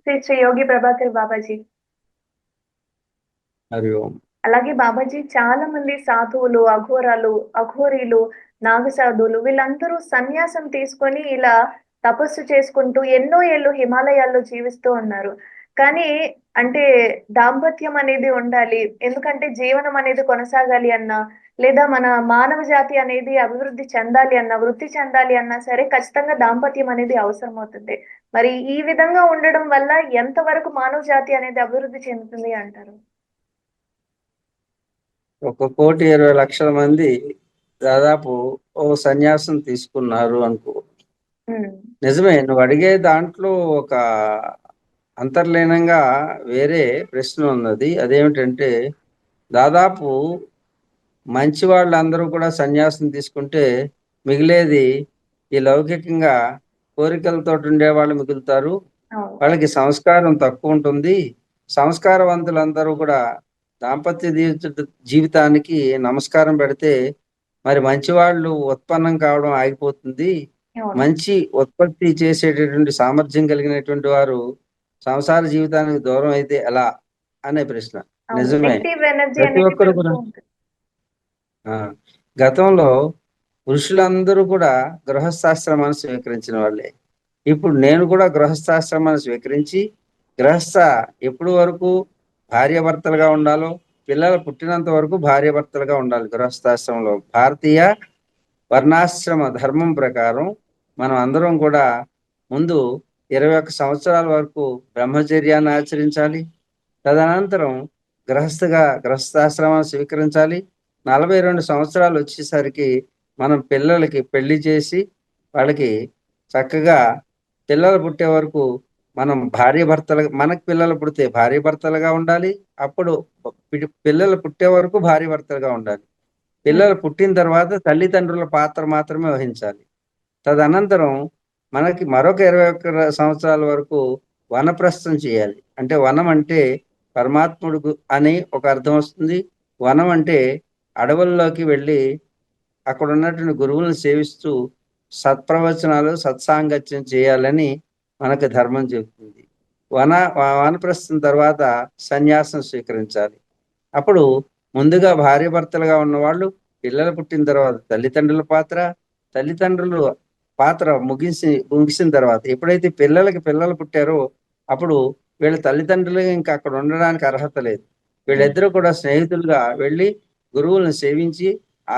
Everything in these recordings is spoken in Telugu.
నమస్తే శ్రీ యోగి ప్రభాకర్ బాబాజీ. హరి ఓం. అలాగే బాబాజీ చాలా మంది సాధువులు అఘోరాలు అఘోరీలు నాగసాధువులు వీళ్ళందరూ సన్యాసం తీసుకొని ఇలా తపస్సు చేసుకుంటూ ఎన్నో ఏళ్ళు హిమాలయాల్లో జీవిస్తూ ఉన్నారు. కానీ అంటే దాంపత్యం అనేది ఉండాలి. ఎందుకంటే జీవనం అనేది కొనసాగాలి అన్నా లేదా మన మానవ జాతి అనేది అభివృద్ధి చెందాలి అన్నా వృద్ధి చెందాలి అన్నా సరే ఖచ్చితంగా దాంపత్యం అనేది అవసరం అవుతుంది మరి ఈ విధంగా ఉండడం వల్ల ఎంతవరకు మానవ జాతి అనేది అభివృద్ధి చెందుతుంది అంటారు? ఒక కోటి ఇరవై లక్షల మంది దాదాపు ఓ సన్యాసం తీసుకున్నారు అనుకో. నిజమే నువ్వు అడిగే దాంట్లో ఒక అంతర్లీనంగా వేరే ప్రశ్న ఉన్నది. అదేమిటంటే దాదాపు మంచి వాళ్ళందరూ కూడా సన్యాసం తీసుకుంటే మిగిలేది ఈ లౌకికంగా కోరికలతో ఉండేవాళ్ళు మిగులుతారు. అవును. వాళ్ళకి సంస్కారం తక్కువ ఉంటుంది. సంస్కారవంతులందరూ కూడా దాంపత్య జీవిత జీవితానికి నమస్కారం పెడితే మరి మంచి వాళ్ళు ఉత్పన్నం కావడం ఆగిపోతుంది. మంచి ఉత్పత్తి చేసేటటువంటి సామర్థ్యం కలిగినటువంటి వారు సంసార జీవితానికి దూరం అయితే ఎలా? అనే ప్రశ్న. నిజమే. ప్రతి ఒక్కరు పెరుగుతూ కూడా ఉంటుంది ఆ, గతంలో పురుషులందరూ కూడా గృహస్థాశ్రమాన్ని స్వీకరించిన వాళ్ళే. ఇప్పుడు నేను కూడా గృహస్థాశ్రమాన్ని స్వీకరించి గృహస్థ ఎప్పుడు వరకు భార్యాభర్తలుగా ఉండాలో పిల్లలు పుట్టినంత వరకు భార్యాభర్తలుగా ఉండాలి గృహస్థాశ్రమంలో. భారతీయ వర్ణాశ్రమ ధర్మం ప్రకారం మనం అందరం కూడా ముందు ఇరవై ఒక్క సంవత్సరాల వరకు బ్రహ్మచర్యాన్ని ఆచరించాలి. తదనంతరం గృహస్థగా గృహస్థాశ్రమాన్ని స్వీకరించాలి. నలభై రెండు సంవత్సరాలు వచ్చేసరికి మనం పిల్లలకి పెళ్ళి చేసి వాళ్ళకి చక్కగా పిల్లలు పుట్టే వరకు మనం భార్య భర్తలు మనకు పిల్లలు పుడితే భార్య భర్తలుగా ఉండాలి. అప్పుడు పిల్లలు పుట్టే వరకు భార్య భర్తలుగా ఉండాలి. పిల్లలు పుట్టిన తర్వాత తల్లిదండ్రుల పాత్ర మాత్రమే వహించాలి. తదనంతరం మనకి మరొక ఇరవై ఒక్క సంవత్సరాల వరకు వనప్రస్థం చేయాలి. అంటే వనం అంటే పరమాత్ముడు అని ఒక అర్థం వస్తుంది. వనం అంటే అడవుల్లోకి వెళ్ళి అక్కడ ఉన్నటువంటి గురువులను సేవిస్తూ సత్ప్రవచనాలు సత్సాంగత్యం చేయాలని మనకు ధర్మం చెబుతుంది. వన వానప్రస్థం తర్వాత సన్యాసం స్వీకరించాలి. అప్పుడు ముందుగా భార్యభర్తలుగా ఉన్నవాళ్ళు పిల్లలు పుట్టిన తర్వాత తల్లిదండ్రుల పాత్ర తల్లిదండ్రులు పాత్ర ముగిసి ముగిసిన తర్వాత ఎప్పుడైతే పిల్లలకి పిల్లలు పుట్టారో అప్పుడు వీళ్ళ తల్లిదండ్రులు ఇంకా అక్కడ ఉండడానికి అర్హత లేదు. వీళ్ళిద్దరూ కూడా స్నేహితులుగా వెళ్ళి గురువులను సేవించి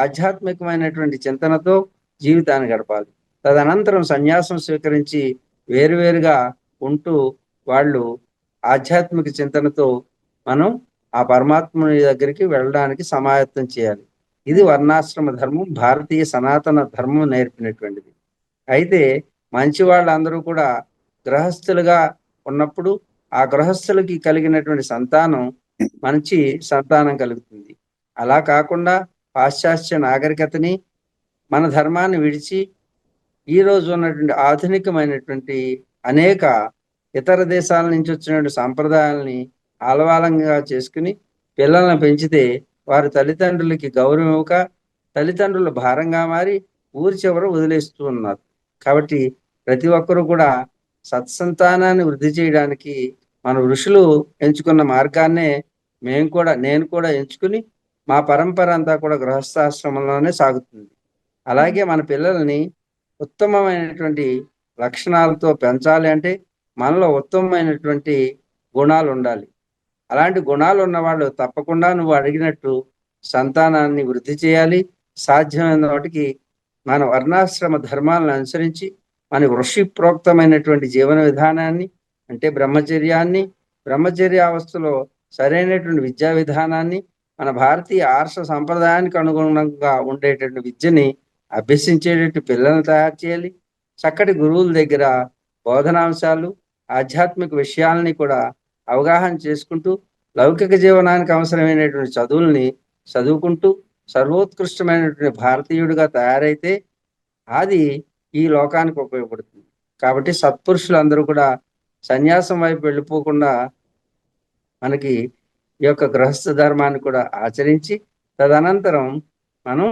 ఆధ్యాత్మికమైనటువంటి చింతనతో జీవితాన్ని గడపాలి. తదనంతరం సన్యాసం స్వీకరించి వేరువేరుగా ఉంటూ వాళ్ళు ఆధ్యాత్మిక చింతనతో మనం ఆ పరమాత్ముని దగ్గరికి వెళ్ళడానికి సమాయత్తం చేయాలి. ఇది వర్ణాశ్రమ ధర్మం భారతీయ సనాతన ధర్మం నేర్పినటువంటిది. అయితే మంచి వాళ్ళందరూ కూడా గృహస్థులుగా ఉన్నప్పుడు ఆ గృహస్థులకి కలిగినటువంటి సంతానం మంచి సంతానం కలుగుతుంది. అలా కాకుండా పాశ్చాత్య నాగరికతని మన ధర్మాన్ని విడిచి ఈ రోజు ఉన్నటువంటి ఆధునికమైనటువంటి అనేక ఇతర దేశాల నుంచి వచ్చినటువంటి సాంప్రదాయాలని ఆలవాలంగా చేసుకుని పిల్లలను పెంచితే వారి తల్లిదండ్రులకి గౌరవం ఇవ్వక తల్లిదండ్రులు భారంగా మారి ఊరి చివర వదిలేస్తూ ఉన్నారు. కాబట్టి ప్రతి ఒక్కరూ కూడా సత్సంతానాన్ని వృద్ధి చేయడానికి మన ఋషులు ఎంచుకున్న మార్గాన్నే మేము కూడా నేను కూడా ఎంచుకుని మా పరంపర అంతా కూడా గృహస్థాశ్రమంలోనే సాగుతుంది. అలాగే మన పిల్లల్ని ఉత్తమమైనటువంటి లక్షణాలతో పెంచాలి అంటే మనలో ఉత్తమమైనటువంటి గుణాలు ఉండాలి. అలాంటి గుణాలు ఉన్న వాళ్ళు తప్పకుండా నువ్వు అడిగినట్టు సంతానాన్ని వృద్ధి చేయాలి. సాధ్యమైన వాటికి మన వర్ణాశ్రమ ధర్మాలను అనుసరించి మన ఋషి ప్రోక్తమైనటువంటి జీవన విధానాన్ని అంటే బ్రహ్మచర్యాన్ని బ్రహ్మచర్యావస్థలో సరైనటువంటి విద్యా విధానాన్ని మన భారతీయ ఆర్ష సంప్రదాయానికి అనుగుణంగా ఉండేటువంటి విద్యని అభ్యసించేటట్టు పిల్లల్ని తయారు చేయాలి. చక్కటి గురువుల దగ్గర బోధనాంశాలు ఆధ్యాత్మిక విషయాల్ని కూడా అవగాహన చేసుకుంటూ లౌకిక జీవనానికి అవసరమైనటువంటి చదువుల్ని చదువుకుంటూ సర్వోత్కృష్టమైనటువంటి భారతీయుడిగా తయారైతే అది ఈ లోకానికి ఉపయోగపడుతుంది. కాబట్టి సత్పురుషులందరూ కూడా సన్యాసం వైపు వెళ్ళిపోకుండా మనకి ఈ యొక్క గృహస్థ ధర్మాన్ని కూడా ఆచరించి తదనంతరం మనం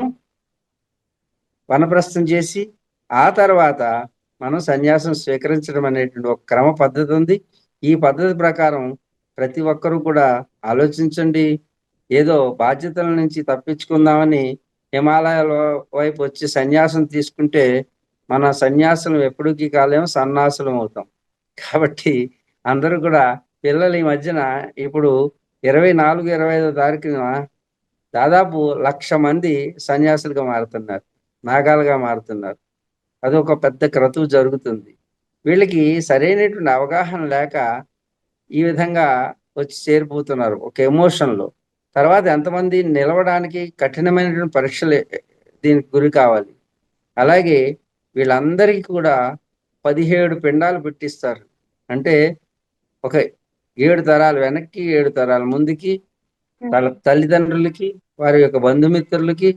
వనప్రస్థం చేసి ఆ తర్వాత మనం సన్యాసం స్వీకరించడం అనేటువంటి ఒక క్రమ పద్ధతి ఉంది. ఈ పద్ధతి ప్రకారం ప్రతి ఒక్కరూ కూడా ఆలోచించండి. ఏదో బాధ్యతల నుంచి తప్పించుకుందామని హిమాలయాల వైపు వచ్చి సన్యాసం తీసుకుంటే మన సన్యాసులం ఎప్పటికీ కాలేము సన్నాసులం అవుతాం. కాబట్టి అందరూ కూడా పిల్లలు ఈ మధ్యన ఇప్పుడు ఇరవై నాలుగు ఇరవై ఐదో తారీఖున దాదాపు లక్ష మంది సన్యాసులుగా మారుతున్నారు నాగాలుగా మారుతున్నారు. అది ఒక పెద్ద క్రతువు జరుగుతుంది. వీళ్ళకి సరైనటువంటి అవగాహన లేక ఈ విధంగా వచ్చి చేరిపోతున్నారు ఒక ఎమోషన్లో తర్వాత ఎంతమంది నిలవడానికి కఠినమైనటువంటి పరీక్షలు దీనికి గురి కావాలి. అలాగే వీళ్ళందరికీ కూడా పదిహేడు పిండాలు పెట్టిస్తారు. అంటే ఒక ఏడు తరాలు వెనక్కి ఏడు తరాలు ముందుకి తన తల్లిదండ్రులకి వారి యొక్క బంధుమిత్రులకి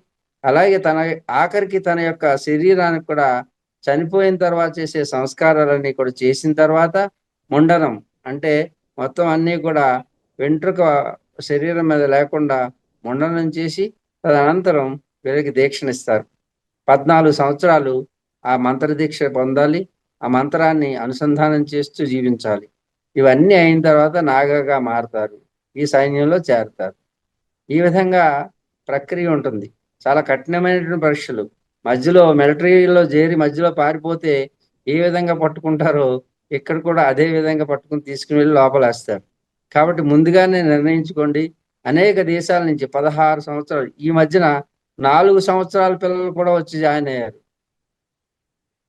అలాగే తన ఆఖరికి తన యొక్క శరీరానికి కూడా చనిపోయిన తర్వాత చేసే సంస్కారాలన్నీ కూడా చేసిన తర్వాత ముండనం అంటే మొత్తం అన్నీ కూడా వెంట్రుక శరీరం మీద లేకుండా ముండనం చేసి తదనంతరం వీళ్ళకి దీక్షనిస్తారు పద్నాలుగు సంవత్సరాలు ఆ మంత్ర దీక్ష పొందాలి ఆ మంత్రాన్ని అనుసంధానం చేస్తూ జీవించాలి. ఇవన్నీ అయిన తర్వాత నాగగా మారుతారు. ఈ సైన్యంలో చేరుతారు. ఈ విధంగా ప్రక్రియ ఉంటుంది. చాలా కఠినమైనటువంటి పరీక్షలు. మధ్యలో మిలిటరీలో చేరి మధ్యలో పారిపోతే ఏ విధంగా పట్టుకుంటారో ఇక్కడ కూడా అదే విధంగా పట్టుకుని తీసుకుని వెళ్ళి లోపలేస్తారు. కాబట్టి ముందుగానే నిర్ణయించుకోండి. అనేక దేశాల నుంచి పదహారు సంవత్సరాలు ఈ మధ్యన నాలుగు సంవత్సరాల పిల్లలు కూడా వచ్చి జాయిన్ అయ్యారు.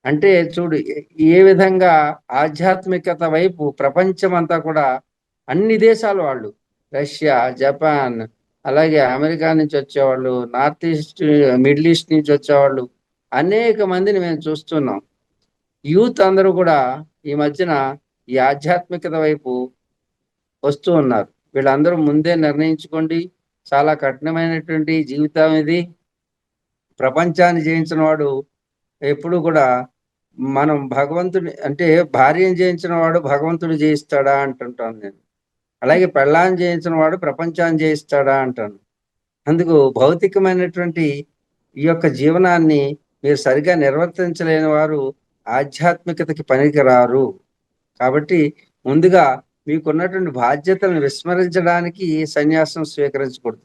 అంటే చూడు ఏ విధంగా ఆధ్యాత్మికత వైపు ప్రపంచం అంతా కూడా అన్ని దేశాల వాళ్ళు రష్యా జపాన్ అలాగే అమెరికా నుంచి వచ్చేవాళ్ళు నార్త్ ఈస్ట్ మిడిల్ ఈస్ట్ నుంచి వచ్చేవాళ్ళు అనేక మందిని మేము చూస్తున్నాం. యూత్ అందరూ కూడా ఈ మధ్యన ఈ ఆధ్యాత్మికత వైపు వస్తూ ఉన్నారు. వీళ్ళందరూ ముందే నిర్ణయించుకోండి. చాలా కఠినమైనటువంటి జీవితం ఇది. ప్రపంచాన్ని జయించిన వాడు ఎప్పుడు కూడా మనం భగవంతుడి అంటే భార్యను జయించిన వాడు భగవంతుడు జయిస్తాడా అంటుంటాను నేను. అలాగే పెళ్ళాన్ని జయించిన వాడు ప్రపంచాన్ని జయిస్తాడా అంటాను. అందుకు భౌతికమైనటువంటి ఈ యొక్క జీవనాన్ని మీరు సరిగా నిర్వర్తించలేని వారు ఆధ్యాత్మికతకి పనికిరారు. కాబట్టి ముందుగా మీకున్నటువంటి బాధ్యతలను విస్మరించడానికి సన్యాసం స్వీకరించకూడదు.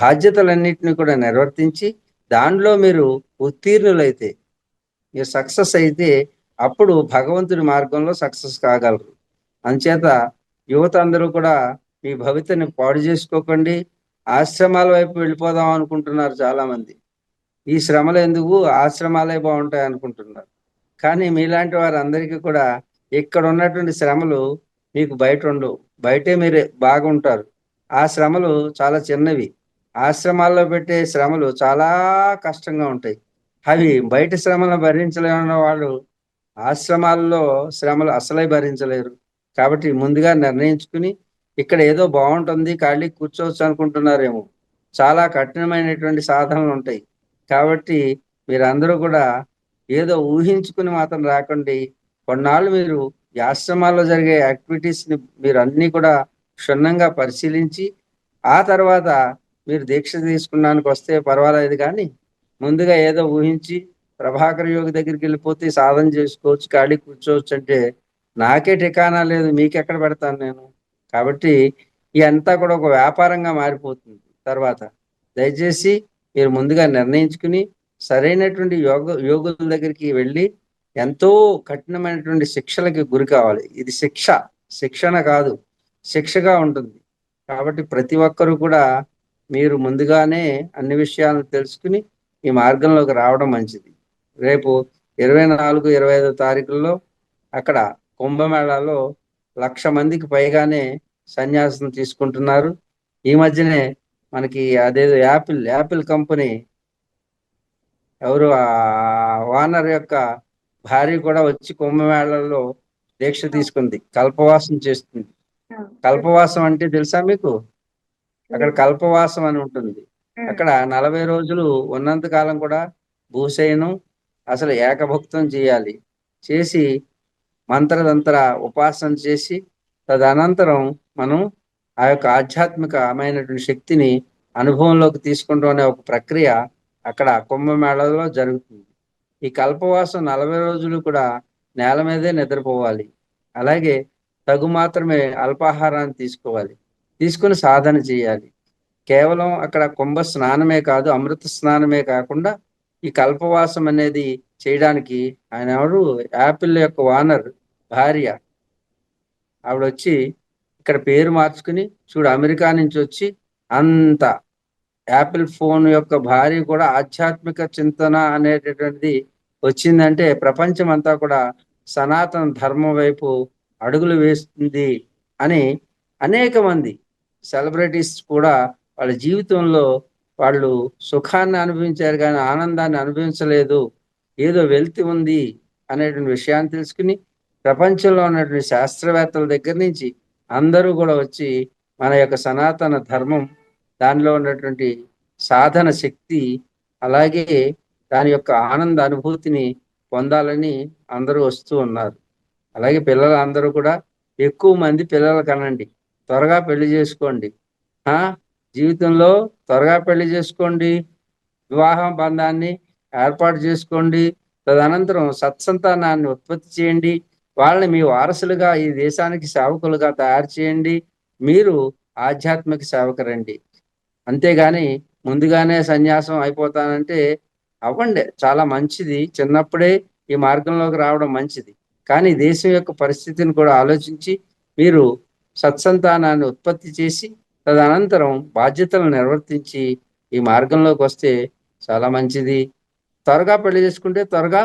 బాధ్యతలన్నింటినీ కూడా నిర్వర్తించి దానిలో మీరు ఉత్తీర్ణులైతే మీరు సక్సెస్ అయితే అప్పుడు భగవంతుడి మార్గంలో సక్సెస్ కాగలరు. అంచేత యువత అందరూ కూడా మీ భవితని పాడు చేసుకోకండి. ఆశ్రమాల వైపు వెళ్ళిపోదాం అనుకుంటున్నారు చాలా మంది ఈ శ్రమలు ఎందుకు? ఆశ్రమాలే బాగుంటాయి అనుకుంటున్నారు. కానీ మీలాంటి వారందరికీ కూడా ఇక్కడ ఉన్నటువంటి శ్రమలు మీకు బయట ఉండవు. బయటే మీరు బాగుంటారు. ఆ శ్రమలు చాలా చిన్నవి. ఆశ్రమాల్లో పెట్టే శ్రమలు చాలా కష్టంగా ఉంటాయి. అవి బయట శ్రమలను భరించలేని వాళ్ళు ఆశ్రమాల్లో శ్రమలు అసలే భరించలేరు. కాబట్టి ముందుగా నిర్ణయించుకుని ఇక్కడ ఏదో బాగుంటుంది ఖాళీ కూర్చోవచ్చు అనుకుంటున్నారేమో. చాలా కఠినమైనటువంటి సాధనలు ఉంటాయి. కాబట్టి మీరందరూ కూడా ఏదో ఊహించుకుని మాత్రం రాకండి. కొన్నాళ్ళు మీరు ఈ ఆశ్రమాల్లో జరిగే యాక్టివిటీస్ని మీరు అన్నీ కూడా క్షుణ్ణంగా పరిశీలించి ఆ తర్వాత మీరు దీక్ష తీసుకున్నానికి వస్తే పర్వాలేదు కానీ ముందుగా ఏదో ఊహించి ప్రభాకర్ యోగి దగ్గరికి వెళ్ళిపోతే సాధన చేసుకోవచ్చు ఖాళీ కూర్చోవచ్చు అంటే నాకే ఠికానా లేదు మీకెక్కడ పెడతాను నేను? కాబట్టి ఇదంతా కూడా ఒక వ్యాపారంగా మారిపోతుంది. తర్వాత దయచేసి మీరు ముందుగా నిర్ణయించుకుని సరైనటువంటి యోగ యోగుల దగ్గరికి వెళ్ళి ఎంతో కఠినమైనటువంటి శిక్షలకి గురి కావాలి. ఇది శిక్ష. శిక్షణ కాదు. శిక్షగా ఉంటుంది. కాబట్టి ప్రతి ఒక్కరూ కూడా మీరు ముందుగానే అన్ని విషయాలను తెలుసుకుని ఈ మార్గంలోకి రావడం మంచిది. రేపు ఇరవై నాలుగు ఇరవై ఐదో తారీఖుల్లో అక్కడ కుంభమేళాలో లక్ష మందికి పైగానే సన్యాసం తీసుకుంటున్నారు. ఈ మధ్యనే మనకి అదేదో యాపిల్ యాపిల్ కంపెనీ ఎవరు ఆ ఓనర్ యొక్క భార్య కూడా వచ్చి కుంభమేళాలో దీక్ష తీసుకుంది. కల్పవాసం చేస్తుంది. కల్పవాసం అంటే తెలుసా మీకు? అక్కడ కల్పవాసం అని ఉంటుంది. అక్కడ నలభై రోజులు ఉన్నంత కాలం కూడా భూసేను అసలు ఏకభక్తం చేయాలి. చేసి మంత్రదంతర ఉపాసన చేసి తదనంతరం మనం ఆ యొక్క ఆధ్యాత్మికమైనటువంటి శక్తిని అనుభవంలోకి తీసుకుంటాం అనే ఒక ప్రక్రియ అక్కడ కుంభమేళలో జరుగుతుంది. ఈ కల్పవాసం నలభై రోజులు కూడా నేల మీదే నిద్రపోవాలి. అలాగే తగు మాత్రమే అల్పాహారాన్ని తీసుకోవాలి. తీసుకుని సాధన చేయాలి. కేవలం అక్కడ కుంభ స్నానమే కాదు అమృత స్నానమే కాకుండా ఈ కల్పవాసం అనేది చేయడానికి ఆయన ఎవరు? యాపిల్ యొక్క వానర్ భార్య. ఆవిడ వచ్చి ఇక్కడ పేరు మార్చుకుని చూడు అమెరికా నుంచి వచ్చి అంత యాపిల్ ఫోన్ యొక్క భార్య కూడా ఆధ్యాత్మిక చింతన అనేటటువంటిది వచ్చిందంటే ప్రపంచం అంతా కూడా సనాతన ధర్మం వైపు అడుగులు వేస్తుంది అని అనేక మంది సెలబ్రిటీస్ కూడా వాళ్ళ జీవితంలో వాళ్ళు సుఖాన్ని అనుభవించారు కానీ ఆనందాన్ని అనుభవించలేదు. ఏదో వెళ్తి ఉంది అనేటువంటి విషయాన్ని తెలుసుకుని ప్రపంచంలో ఉన్నటువంటి శాస్త్రవేత్తల దగ్గర నుంచి అందరూ కూడా వచ్చి మన యొక్క సనాతన ధర్మం దానిలో ఉన్నటువంటి సాధన శక్తి అలాగే దాని యొక్క ఆనంద అనుభూతిని పొందాలని అందరూ వస్తూ ఉన్నారు. అలాగే పిల్లలు అందరూ కూడా ఎక్కువ మంది పిల్లలు కనండి. త్వరగా పెళ్ళి చేసుకోండి. జీవితంలో త్వరగా పెళ్ళి చేసుకోండి వివాహం బంధాన్ని ఏర్పాటు చేసుకోండి తదనంతరం సత్సంతానాన్ని ఉత్పత్తి చేయండి వాళ్ళని మీ వారసులుగా ఈ దేశానికి సేవకులుగా తయారు చేయండి మీరు ఆధ్యాత్మిక సేవకరండి అంతేగాని ముందుగానే సన్యాసం అయిపోతానంటే అవ్వండి చాలా మంచిది. చిన్నప్పుడే ఈ మార్గంలోకి రావడం మంచిది. కానీ దేశం యొక్క పరిస్థితిని కూడా ఆలోచించి మీరు సత్సంతానాన్ని ఉత్పత్తి చేసి తదనంతరం బాధ్యతలను నిర్వర్తించి ఈ మార్గంలోకి వస్తే చాలా మంచిది. త్వరగా పెళ్ళి చేసుకుంటే త్వరగా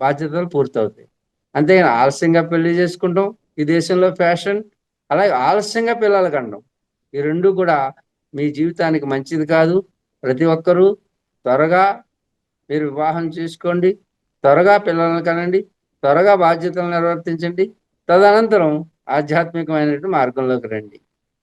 బాధ్యతలు పూర్తవుతాయి. అంతేగాని ఆలస్యంగా పెళ్ళి చేసుకుంటాం. ఈ దేశంలో ఫ్యాషన్ అలాగే ఆలస్యంగా పిల్లలు కండం ఈ రెండు కూడా మీ జీవితానికి మంచిది కాదు. ప్రతి ఒక్కరూ త్వరగా మీరు వివాహం చేసుకోండి. త్వరగా పిల్లలను కనండి. త్వరగా బాధ్యతలు నిర్వర్తించండి. తదనంతరం ఆధ్యాత్మికమైనటువంటి మార్గంలోకి రండి.